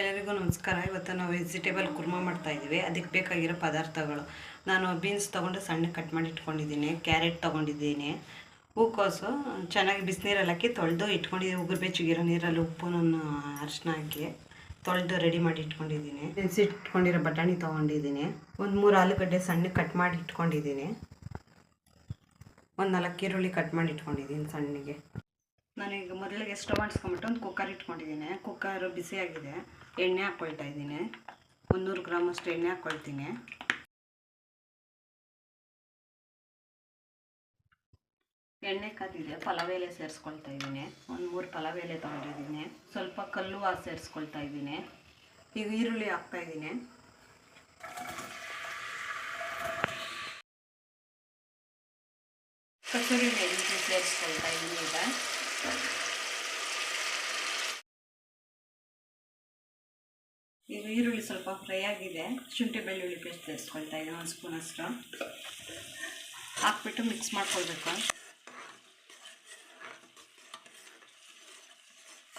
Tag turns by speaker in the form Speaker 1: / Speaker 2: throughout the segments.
Speaker 1: ಎಲ್ಲರಿಗೂ ನಮಸ್ಕಾರ. ಇವತ್ತು ನಾವು ವೆಜಿಟೇಬಲ್ ಕುರ್ಮಾ ಮಾಡ್ತಾ ಇದ್ದೀವಿ. ಅದಕ್ಕೆ ಬೇಕಾಗಿರೋ ಪದಾರ್ಥಗಳು. ನಾನು ಬೀನ್ಸ್ ತೊಗೊಂಡು ಸಣ್ಣ ಕಟ್ ಮಾಡಿ ಇಟ್ಕೊಂಡಿದ್ದೀನಿ. ಕ್ಯಾರೆಟ್ ತೊಗೊಂಡಿದ್ದೀನಿ. ಹೂಕೋಸು, ಚೆನ್ನಾಗಿ ಬಿಸಿನೀರಲ್ಲಿ ಹಾಕಿ ತೊಳೆದು ಇಟ್ಕೊಂಡಿದ್ದೀನಿ. ಉಗುರು ಬೆಚ್ಚಗಿರೋ ನೀರಲ್ಲಿ ಉಪ್ಪು ಅರಿಶಿನ ಹಾಕಿ ತೊಳೆದು ರೆಡಿ ಮಾಡಿ ಇಟ್ಕೊಂಡಿದ್ದೀನಿ. ನೆನೆಸಿ ಇಟ್ಕೊಂಡಿರೋ ಬಟಾಣಿ ತೊಗೊಂಡಿದ್ದೀನಿ. ಒಂದು ಮೂರು ಆಲೂಗಡ್ಡೆ ಸಣ್ಣ ಕಟ್ ಮಾಡಿ ಇಟ್ಕೊಂಡಿದ್ದೀನಿ. ಒಂದು ನಾಲ್ಕು ಈರುಳ್ಳಿ ಕಟ್ ಮಾಡಿ ಇಟ್ಕೊಂಡಿದ್ದೀನಿ ಸಣ್ಣಗೆ. ನಾನೀಗ ಮೊದಲಿಗೆ ಸ್ಟವ್ ಅಂಟಿಸ್ಕೊಂಬಿಟ್ಟು ಒಂದು ಕುಕ್ಕರ್ ಇಟ್ಕೊಂಡಿದ್ದೀನಿ. ಕುಕ್ಕರ್ ಬಿಸಿಯಾಗಿದೆ ಎಣ್ಣೆ ಹಾಕ್ಕೊಳ್ತಾ ಇದ್ದೀನಿ. ಮುನ್ನೂರು ನೂರು ಗ್ರಾಮ್ ಅಷ್ಟು ಎಣ್ಣೆ ಹಾಕ್ಕೊಳ್ತೀನಿ ಎಣ್ಣೆ ಕಾದಿದೆ ಪಲಾವ್ ಎಲೆ ಸೇರಿಸ್ಕೊಳ್ತಾ ಇದ್ದೀನಿ. ಒಂದು ಮೂರು ಪಲಾವ್ ಎಲೆ ತೊಗೊಂಡಿದ್ದೀನಿ. ಸ್ವಲ್ಪ ಕಲ್ಲು ಹಾಕಿ ಸೇರಿಸ್ಕೊಳ್ತಾ ಇದ್ದೀನಿ. ಈಗ ಈರುಳ್ಳಿ ಹಾಕ್ತಾ ಇದ್ದೀನಿ. ಕಸೂರಿ ಸೇರಿಸ್ಕೊಳ್ತಾ ಇದ್ದೀನಿ ಈಗ. ಈಗ ಈರುಳ್ಳಿ ಸ್ವಲ್ಪ ಫ್ರೈ ಆಗಿದೆ. ಶುಂಠಿ, ಬೆಳ್ಳುಳ್ಳಿ ಪೇಸ್ಟ್ ಸೇರಿಸ್ಕೊಳ್ತಾ ಇದ್ದೀನಿ, ಒಂದು ಸ್ಪೂನ್ ಅಷ್ಟು. ಹಾಕ್ಬಿಟ್ಟು ಮಿಕ್ಸ್ ಮಾಡ್ಕೊಳ್ಬೇಕು.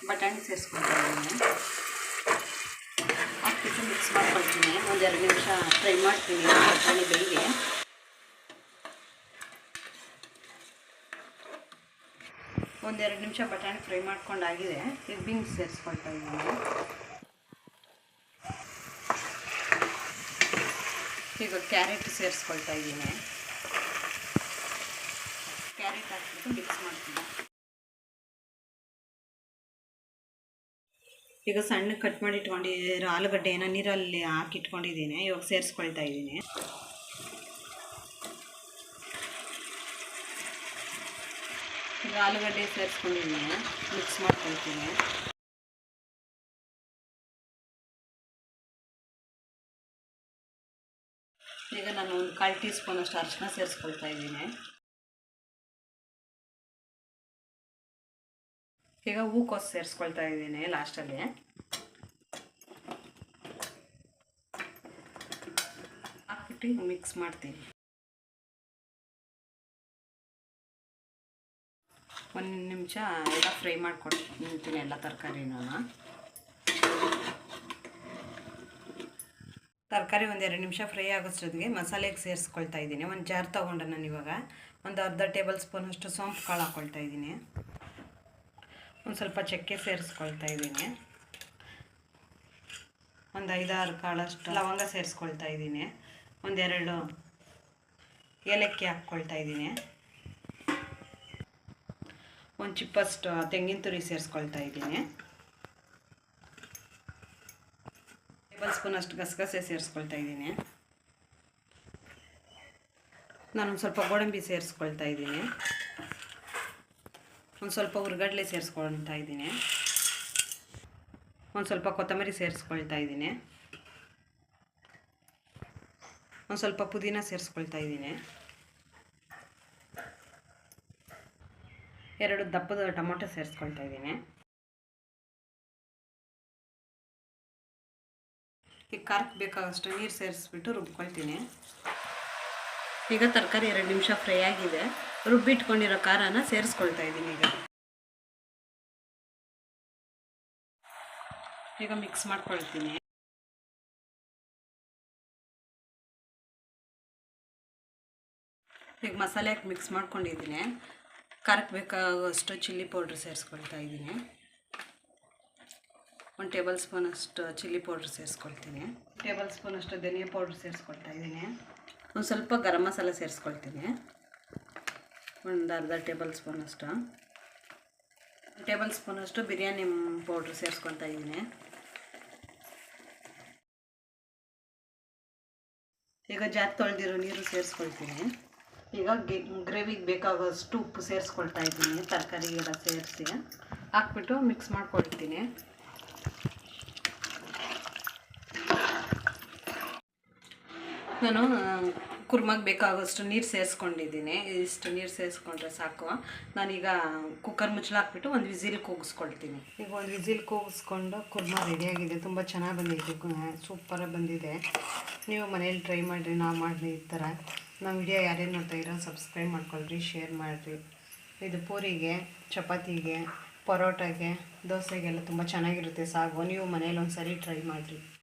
Speaker 1: ಬಟಾಣಿ ಸೇರಿಸ್ಕೊಳ್ತಾ ಇದ್ದೀನಿ. ಹಾಕ್ಬಿಟ್ಟು ಮಿಕ್ಸ್ ಮಾಡ್ಕೊಳ್ತೀನಿ. ಒಂದೆರಡು ನಿಮಿಷ ಫ್ರೈ ಮಾಡ್ತೀನಿ. ಬಟಾಣಿ ಬೆಳಿಗ್ಗೆ ಒಂದೆರಡು ನಿಮಿಷ ಬಟಾಣಿ ಫ್ರೈ ಮಾಡ್ಕೊಂಡಾಗಿದೆ. ಈಗ ಬೀನ್ಸ್ ಸೇರಿಸ್ಕೊಳ್ತಾ ಇದ್ದೀನಿ. ಈಗ ಕ್ಯಾರೆಟ್ ಸೇರಿಸ್ಕೊಳ್ತಾ ಇದ್ದೀನಿ. ಕ್ಯಾರೆಟ್ ಹಾಕಿಬಿಟ್ಟು ಮಿಕ್ಸ್ ಮಾಡ್ತೀನಿ. ಈಗ ಸಣ್ಣ ಕಟ್ ಮಾಡಿ ಇಟ್ಕೊಂಡಿರೋ ಆಲೂಗಡ್ಡೆನ ನೀರಲ್ಲಿ ಹಾಕಿ ಇಟ್ಕೊಂಡಿದ್ದೀನಿ ಇವಾಗ ಸೇರಿಸ್ಕೊಳ್ತಾ ಇದ್ದೀನಿ. ಈಗ ಆಲೂಗಡ್ಡೆ ಸೇರಿಸ್ಕೊಂಡಿದ್ದೀನಿ ಮಿಕ್ಸ್ ಮಾಡ್ಕೊಳ್ತೀನಿ. ಈಗ ನಾನು ಒಂದು ಕಾಲು ಟೀ ಸ್ಪೂನ್ ಅಷ್ಟು ಅರ್ಶಿನ ಸೇರಿಸ್ಕೊಳ್ತಾ ಇದ್ದೀನಿ. ಈಗ ಹೂಕೋಸು ಸೇರಿಸ್ಕೊಳ್ತಾ ಇದ್ದೀನಿ ಲಾಸ್ಟಲ್ಲಿ. ಹಾಕ್ಬಿಟ್ಟು ಮಿಕ್ಸ್ ಮಾಡ್ತೀನಿ. ಒಂದು ನಿಮಿಷ ಎಲ್ಲ ಫ್ರೈ ಮಾಡ್ಕೊಡ್ತೀನಿ ಎಲ್ಲ ತರಕಾರಿನೂ. ತರಕಾರಿ ಒಂದೆರಡು ನಿಮಿಷ ಫ್ರೈ ಆಗೋಷ್ಟೊತ್ತಿಗೆ ಮಸಾಲೆಗೆ ಸೇರಿಸ್ಕೊಳ್ತಾ ಇದ್ದೀನಿ. ಒಂದು ಜಾರ್ ತೊಗೊಂಡೆ ನಾನು ಇವಾಗ. ಒಂದು ಅರ್ಧ ಟೇಬಲ್ ಸ್ಪೂನ್ ಅಷ್ಟು ಸೋಂಪು ಕಾಳು ಹಾಕ್ಕೊಳ್ತಾ ಇದ್ದೀನಿ. ಒಂದು ಸ್ವಲ್ಪ ಚಕ್ಕೆ ಸೇರಿಸ್ಕೊಳ್ತಾ ಇದ್ದೀನಿ. ಒಂದು ಐದಾರು ಕಾಳಷ್ಟು ಲವಂಗ ಸೇರಿಸ್ಕೊಳ್ತಾ ಇದ್ದೀನಿ. ಒಂದೆರಡು ಏಲಕ್ಕಿ ಹಾಕ್ಕೊಳ್ತಾ ಇದ್ದೀನಿ. ಒಂದು ಚಿಪ್ಪಷ್ಟು ತೆಂಗಿನ ತುರಿ ಸೇರಿಸ್ಕೊಳ್ತಾ ಇದ್ದೀನಿ. ಟೇಬಲ್ ಸ್ಪೂನ್ ಅಷ್ಟು ಗಸಗಸೆ ಸೇರಿಸ್ಕೊಳ್ತಾ ಇದ್ದೀನಿ. ನಾನು ಒಂದು ಸ್ವಲ್ಪ ಗೋಡಂಬಿ ಸೇರಿಸ್ಕೊಳ್ತಾ ಇದ್ದೀನಿ. ಒಂದು ಸ್ವಲ್ಪ ಹುರ್ಗಡ್ಲೆ ಸೇರಿಸ್ಕೊಳ್ತಾ ಇದ್ದೀನಿ. ಒಂದು ಸ್ವಲ್ಪ ಕೊತ್ತಂಬರಿ ಸೇರಿಸ್ಕೊಳ್ತಾ ಇದ್ದೀನಿ. ಒಂದು ಸ್ವಲ್ಪ ಪುದೀನ ಸೇರಿಸ್ಕೊಳ್ತಾ ಇದ್ದೀನಿ. ಎರಡು ದಪ್ಪದ ಟೊಮೊಟೊ ಸೇರಿಸ್ಕೊಳ್ತಾ ಇದ್ದೀನಿ. ಈಗ ಖಾರಕ್ಕೆ ಬೇಕಾದಷ್ಟು ನೀರು ಸೇರಿಸ್ಬಿಟ್ಟು ರುಬ್ಕೊಳ್ತೀನಿ. ಈಗ ತರಕಾರಿ ಎರಡು ನಿಮಿಷ ಫ್ರೈ ಆಗಿದೆ. ರುಬ್ಬಿಟ್ಕೊಂಡಿರೋ ಖಾರನ ಸೇರಿಸ್ಕೊಳ್ತಾ ಇದ್ದೀನಿ ಈಗ. ಈಗ ಮಿಕ್ಸ್ ಮಾಡ್ಕೊಳ್ತೀನಿ. ಈಗ ಮಸಾಲೆ ಹಾಕಿ ಮಿಕ್ಸ್ ಮಾಡ್ಕೊಂಡಿದ್ದೀನಿ. ಖಾರಕ್ಕೆ ಬೇಕಾಗುವಷ್ಟು ಚಿಲ್ಲಿ ಪೌಡ್ರ್ ಸೇರಿಸ್ಕೊಳ್ತಾ ಇದ್ದೀನಿ. ಒಂದು ಟೇಬಲ್ ಸ್ಪೂನ್ ಅಷ್ಟು ಚಿಲ್ಲಿ ಪೌಡ್ರ್ ಸೇರಿಸ್ಕೊಳ್ತೀನಿ. ಟೇಬಲ್ ಸ್ಪೂನ್ ಅಷ್ಟು ಧನಿಯಾ ಪೌಡ್ರ್ ಸೇರಿಸ್ಕೊಳ್ತಾ ಇದ್ದೀನಿ. ಒಂದು ಸ್ವಲ್ಪ ಗರಂ ಮಸಾಲ ಸೇರಿಸ್ಕೊಳ್ತೀನಿ. ಒಂದು ಅರ್ಧ ಟೇಬಲ್ ಸ್ಪೂನ್ ಅಷ್ಟು. ಟೇಬಲ್ ಸ್ಪೂನ್ ಅಷ್ಟು ಬಿರಿಯಾನಿ ಪೌಡ್ರ್ ಸೇರಿಸ್ಕೊಳ್ತಾ ಇದ್ದೀನಿ. ಈಗ ಜಾತ್ ತೊಳೆದಿರೋ ನೀರು ಸೇರಿಸ್ಕೊಳ್ತೀನಿ. ಈಗ ಗ್ರೇವಿಗೆ ಬೇಕಾಗೋಷ್ಟು ಉಪ್ಪು ಸೇರಿಸ್ಕೊಳ್ತಾ ಇದ್ದೀನಿ, ತರಕಾರಿ ಎಲ್ಲ ಸೇರಿಸಿ. ಹಾಕ್ಬಿಟ್ಟು ಮಿಕ್ಸ್ ಮಾಡ್ಕೊಳ್ತೀನಿ. ನಾನು ಕುರ್ಮಾಗೆ ಬೇಕಾಗೋಷ್ಟು ನೀರು ಸೇರಿಸ್ಕೊಂಡಿದ್ದೀನಿ. ಇಷ್ಟು ನೀರು ಸೇರಿಸ್ಕೊಂಡ್ರೆ ಸಾಕು. ನಾನೀಗ ಕುಕ್ಕರ್ ಮುಚ್ಚಳ ಹಾಕ್ಬಿಟ್ಟು ಒಂದು ವಿಸಿಲ್ ಕೂಗಿಸ್ಕೊಳ್ತೀನಿ. ಈಗ ಒಂದು ವಿಸಿಲ್ ಕೂಗಿಸ್ಕೊಂಡು ಕುರ್ಮಾ ರೆಡಿಯಾಗಿದೆ ತುಂಬ ಚೆನ್ನಾಗಿ ಬಂದಿದೆ. ಸೂಪರಾಗಿ ಬಂದಿದೆ. ನೀವು ಮನೇಲಿ ಟ್ರೈ ಮಾಡಿರಿ, ನಾವು ಮಾಡಿರಿ ಈ ಥರ ನಮ್ಮ ವಿಡಿಯೋ ನೋಡ್ತಾ ಇರೋ ಸಬ್ಸ್ಕ್ರೈಬ್ ಮಾಡ್ಕೊಳ್ರಿ ಶೇರ್ ಮಾಡಿರಿ. ಇದು ಪೂರಿಗೆ, ಚಪಾತಿಗೆ, ಪರೋಟಾಗೆ, ದೋಸೆಗೆಲ್ಲ ತುಂಬ ಚೆನ್ನಾಗಿರುತ್ತೆ ಸಾಗು. ನೀವು ಮನೇಲಿ ಒಂದು ಸರಿ ಟ್ರೈ ಮಾಡಿರಿ.